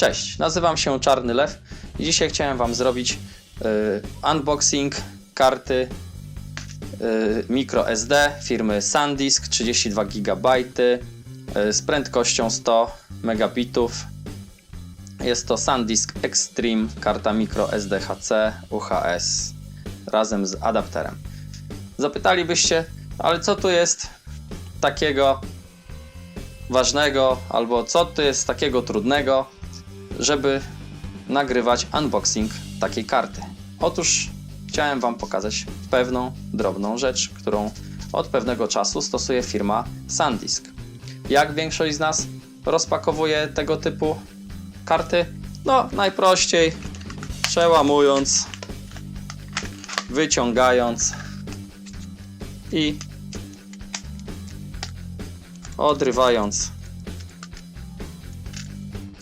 Cześć, nazywam się Czarny Lew i dzisiaj chciałem Wam zrobić y, unboxing karty y, microSD firmy SanDisk 32 GB y, z prędkością 100 megabitów. Jest to SanDisk Extreme karta microSD HC UHS razem z adapterem. Zapytalibyście, ale co tu jest takiego ważnego, albo co tu jest takiego trudnego, żeby nagrywać unboxing takiej karty. Otóż chciałem Wam pokazać pewną drobną rzecz, którą od pewnego czasu stosuje firma SanDisk. Jak większość z nas rozpakowuje tego typu karty? No, najprościej przełamując, wyciągając i odrywając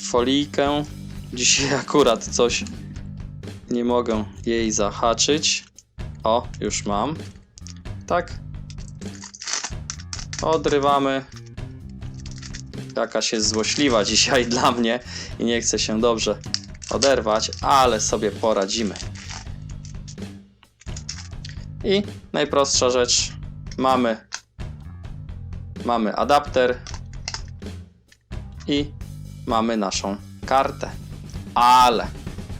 folijkę. Dzisiaj akurat coś nie mogę jej zahaczyć. O, już mam. Tak. Odrywamy. Jakaś jest złośliwa dzisiaj dla mnie i nie chce się dobrze oderwać, ale sobie poradzimy. I najprostsza rzecz. Mamy mamy adapter i mamy naszą kartę. Ale,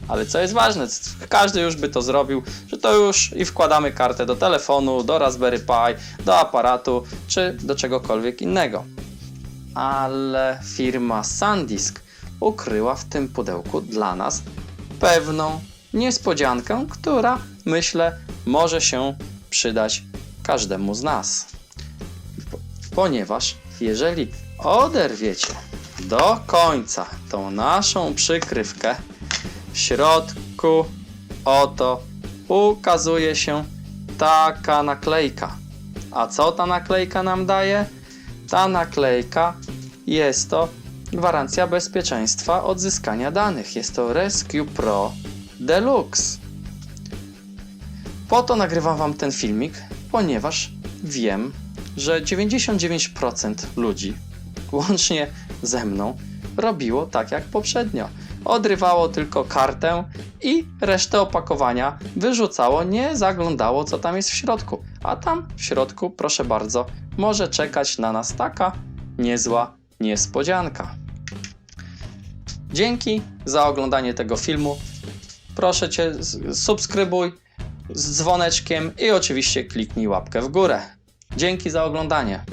ale co jest ważne, każdy już by to zrobił, że to już i wkładamy kartę do telefonu, do Raspberry Pi, do aparatu czy do czegokolwiek innego. Ale firma SanDisk ukryła w tym pudełku dla nas pewną niespodziankę, która myślę może się przydać każdemu z nas ponieważ jeżeli oderwiecie do końca tą naszą przykrywkę, w środku oto ukazuje się taka naklejka. A co ta naklejka nam daje? Ta naklejka jest to gwarancja bezpieczeństwa odzyskania danych. Jest to Rescue Pro Deluxe. Po to nagrywam Wam ten filmik, ponieważ wiem, że 99% ludzi, łącznie ze mną, robiło tak jak poprzednio. Odrywało tylko kartę i resztę opakowania wyrzucało, nie zaglądało, co tam jest w środku. A tam w środku, proszę bardzo, może czekać na nas taka niezła niespodzianka. Dzięki za oglądanie tego filmu. Proszę Cię, subskrybuj z dzwoneczkiem i oczywiście kliknij łapkę w górę. Dzięki za oglądanie.